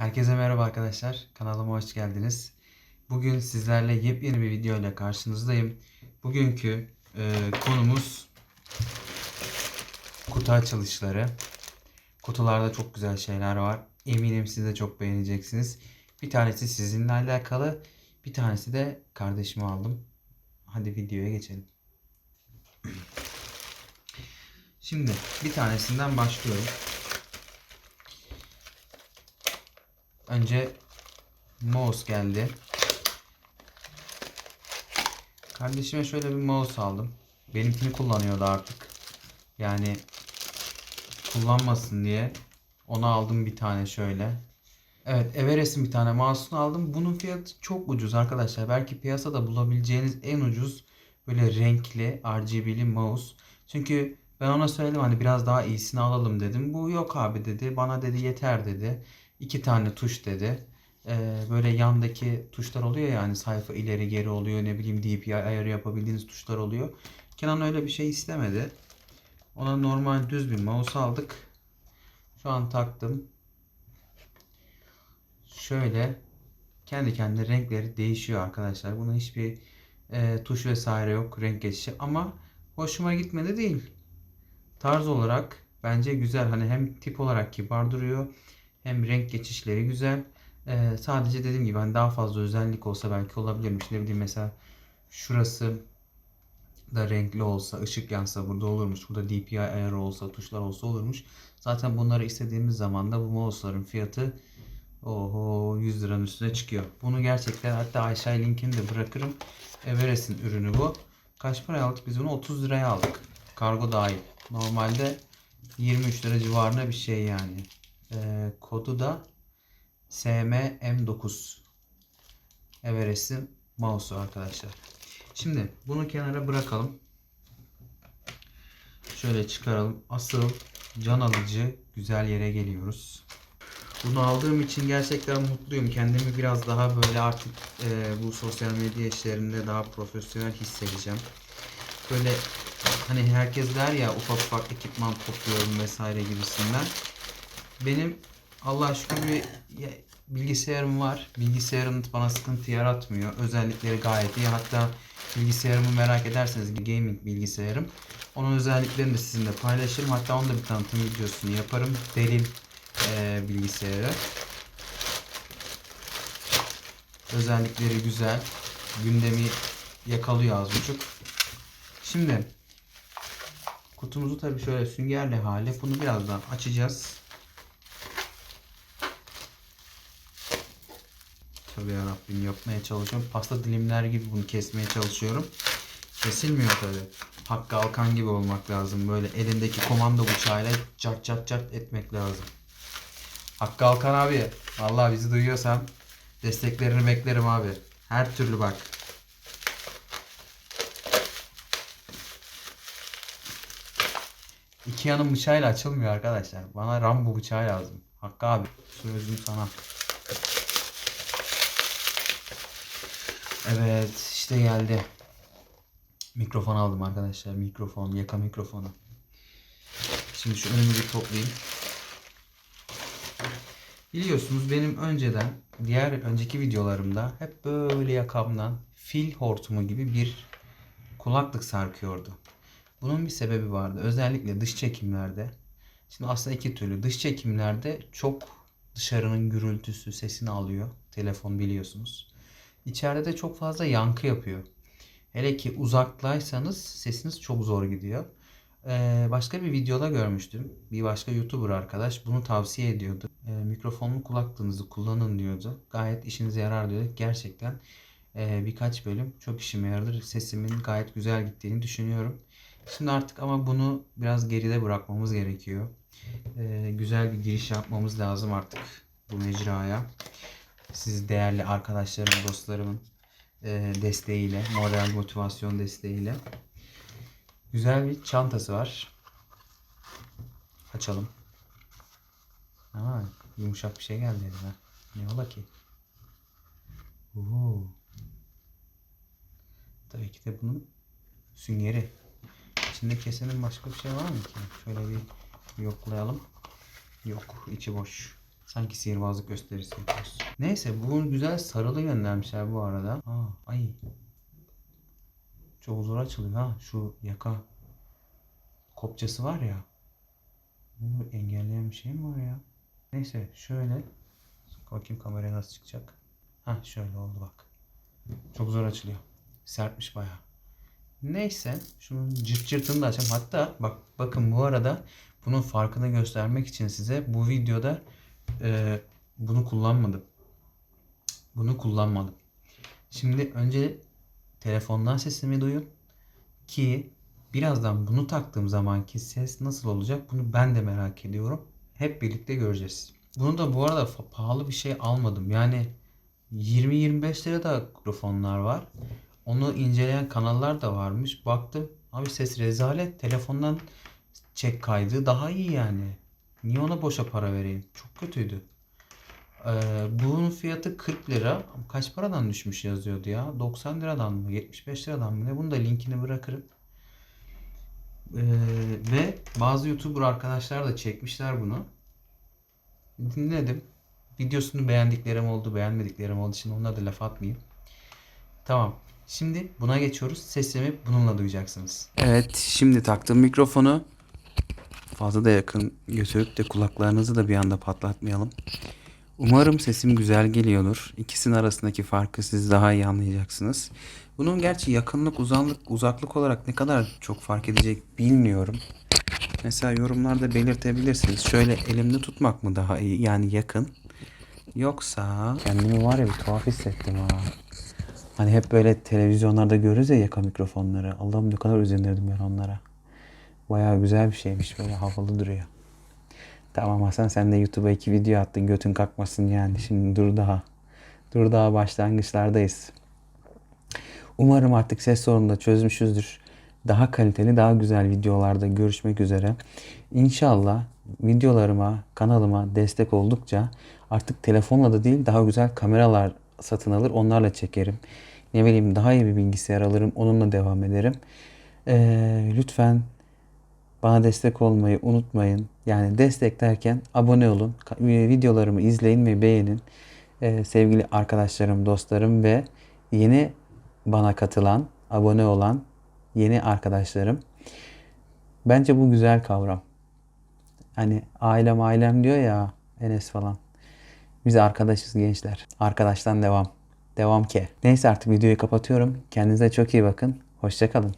Herkese merhaba arkadaşlar. Kanalıma hoş geldiniz. Bugün sizlerle yepyeni bir video ile karşınızdayım. Bugünkü e, konumuz kutu açılışları. Kutularda çok güzel şeyler var. Eminim siz de çok beğeneceksiniz. Bir tanesi sizinle alakalı. Bir tanesi de kardeşime aldım. Hadi videoya geçelim. Şimdi bir tanesinden başlıyorum. Önce mouse geldi. Kardeşime şöyle bir mouse aldım. Benimkini kullanıyordu artık. Yani kullanmasın diye ona aldım bir tane şöyle. Evet Everest'in bir tane mouse'unu aldım. Bunun fiyatı çok ucuz arkadaşlar. Belki piyasada bulabileceğiniz en ucuz böyle renkli RGB'li mouse. Çünkü ben ona söyledim hani biraz daha iyisini alalım dedim. Bu yok abi dedi. Bana dedi yeter dedi. İki tane tuş dedi. Ee, böyle yandaki tuşlar oluyor ya hani sayfa ileri geri oluyor ne bileyim DPI ayarı yapabildiğiniz tuşlar oluyor. Kenan öyle bir şey istemedi. Ona normal düz bir mouse aldık. Şu an taktım. Şöyle kendi kendine renkleri değişiyor arkadaşlar. Bunun hiçbir e, tuş vesaire yok renk geçişi ama hoşuma gitmedi değil. Tarz olarak bence güzel. Hani hem tip olarak kibar duruyor hem renk geçişleri güzel. Ee, sadece dediğim gibi hani daha fazla özellik olsa belki olabilirmiş. Ne bileyim mesela şurası da renkli olsa, ışık yansa burada olurmuş. Burada DPI ayarı olsa, tuşlar olsa olurmuş. Zaten bunları istediğimiz zaman da bu mouse'ların fiyatı oho 100 liranın üstüne çıkıyor. Bunu gerçekten hatta aşağı linkini de bırakırım. Everest'in ürünü bu. Kaç paraya aldık? Biz bunu 30 liraya aldık. Kargo dahil. Normalde 23 lira civarında bir şey yani. Ee, kodu da SM-M9 Everest'in mouse'u arkadaşlar. Şimdi bunu kenara bırakalım. Şöyle çıkaralım. Asıl can alıcı güzel yere geliyoruz. Bunu aldığım için gerçekten mutluyum. Kendimi biraz daha böyle artık e, bu sosyal medya işlerinde daha profesyonel hissedeceğim. Böyle hani herkes der ya ufak ufak ekipman topluyorum vesaire gibisinden. Benim Allah şükür bir bilgisayarım var. Bilgisayarım bana sıkıntı yaratmıyor. Özellikleri gayet iyi. Hatta bilgisayarımı merak ederseniz gaming bilgisayarım. Onun özelliklerini de sizinle paylaşırım. Hatta onu da bir tanıtım videosunu yaparım. Delil e, bilgisayarı. Özellikleri güzel. Gündemi yakalıyor az buçuk. Şimdi kutumuzu tabii şöyle süngerli hale bunu birazdan açacağız. Tabii yarabbim yapmaya çalışıyorum. Pasta dilimler gibi bunu kesmeye çalışıyorum. Kesilmiyor tabii. Hakkı Alkan gibi olmak lazım. Böyle elindeki komando bıçağıyla çat çat çat etmek lazım. Hakkı Alkan abi. Vallahi bizi duyuyorsan desteklerini beklerim abi. Her türlü bak. Ikea'nın bıçağıyla açılmıyor arkadaşlar. Bana Rambo bıçağı lazım. Hakkı abi sözüm sana. Evet işte geldi. Mikrofon aldım arkadaşlar. Mikrofon, yaka mikrofonu. Şimdi şu önümü toplayayım. Biliyorsunuz benim önceden diğer önceki videolarımda hep böyle yakamdan fil hortumu gibi bir kulaklık sarkıyordu. Bunun bir sebebi vardı. Özellikle dış çekimlerde. Şimdi aslında iki türlü. Dış çekimlerde çok dışarının gürültüsü sesini alıyor. Telefon biliyorsunuz. İçeride de çok fazla yankı yapıyor. Hele ki uzaktaysanız sesiniz çok zor gidiyor. Ee, başka bir videoda görmüştüm. Bir başka YouTuber arkadaş bunu tavsiye ediyordu. Ee, mikrofonlu kulaklığınızı kullanın diyordu. Gayet işinize yarar diyordu. Gerçekten e, birkaç bölüm çok işime yaradı. Sesimin gayet güzel gittiğini düşünüyorum. Şimdi artık ama bunu biraz geride bırakmamız gerekiyor. Ee, güzel bir giriş yapmamız lazım artık bu mecraya. Siz değerli arkadaşlarım, dostlarımın e, desteğiyle, moral motivasyon desteğiyle. Güzel bir çantası var. Açalım. Aa, yumuşak bir şey geldi elime. Ne ola ki? Oo. Tabii ki de bunun süngeri. İçinde kesenin başka bir şey var mı ki? Şöyle bir yoklayalım. Yok, içi boş. Sanki sihirbazlık gösterisi yapıyoruz. Neyse bu güzel sarılı göndermişler bu arada. Aa, ay. Çok zor açılıyor ha. Şu yaka kopçası var ya. Bunu engelleyen bir şey mi var ya? Neyse şöyle. Bakayım kameraya nasıl çıkacak. Ha şöyle oldu bak. Çok zor açılıyor. Sertmiş bayağı. Neyse şunun cırt cırtını da açalım. Hatta bak bakın bu arada bunun farkını göstermek için size bu videoda e, bunu kullanmadım. Bunu kullanmadım. Şimdi önce telefondan sesimi duyun ki birazdan bunu taktığım zamanki ses nasıl olacak bunu ben de merak ediyorum. Hep birlikte göreceğiz. Bunu da bu arada pahalı bir şey almadım. Yani 20-25 lira da mikrofonlar var. Onu inceleyen kanallar da varmış. Baktım abi ses rezalet. Telefondan çek kaydı daha iyi yani. Niye ona boşa para vereyim? Çok kötüydü. Ee, bunun fiyatı 40 lira. Kaç paradan düşmüş yazıyordu ya? 90 liradan mı? 75 liradan mı? Ne? Bunu da linkini bırakırım. Ee, ve bazı YouTuber arkadaşlar da çekmişler bunu. Dinledim. Videosunu beğendiklerim oldu, beğenmediklerim oldu. Şimdi onlara da laf atmayayım. Tamam. Şimdi buna geçiyoruz. Sesimi bununla duyacaksınız. Evet, şimdi taktım mikrofonu. Fazla da yakın götürüp de kulaklarınızı da bir anda patlatmayalım. Umarım sesim güzel geliyordur. İkisinin arasındaki farkı siz daha iyi anlayacaksınız. Bunun gerçi yakınlık, uzaklık, uzaklık olarak ne kadar çok fark edecek bilmiyorum. Mesela yorumlarda belirtebilirsiniz. Şöyle elimde tutmak mı daha iyi? Yani yakın. Yoksa kendimi var ya bir tuhaf hissettim ha. Hani hep böyle televizyonlarda görürüz ya yaka mikrofonları. Allah'ım ne kadar özenirdim ben onlara. Bayağı güzel bir şeymiş böyle havalı duruyor. Tamam Hasan sen de YouTube'a iki video attın götün kalkmasın yani. Şimdi dur daha. Dur daha başlangıçlardayız. Umarım artık ses sorununu da çözmüşüzdür. Daha kaliteli, daha güzel videolarda görüşmek üzere. İnşallah videolarıma, kanalıma destek oldukça artık telefonla da değil daha güzel kameralar satın alır onlarla çekerim. Ne bileyim daha iyi bir bilgisayar alırım onunla devam ederim. Ee, lütfen bana destek olmayı unutmayın. Yani destek derken abone olun. Ka- Videolarımı izleyin ve beğenin. Ee, sevgili arkadaşlarım, dostlarım ve yeni bana katılan, abone olan yeni arkadaşlarım. Bence bu güzel kavram. Hani ailem ailem diyor ya Enes falan. Biz arkadaşız gençler. Arkadaştan devam. Devam ke. Neyse artık videoyu kapatıyorum. Kendinize çok iyi bakın. Hoşçakalın.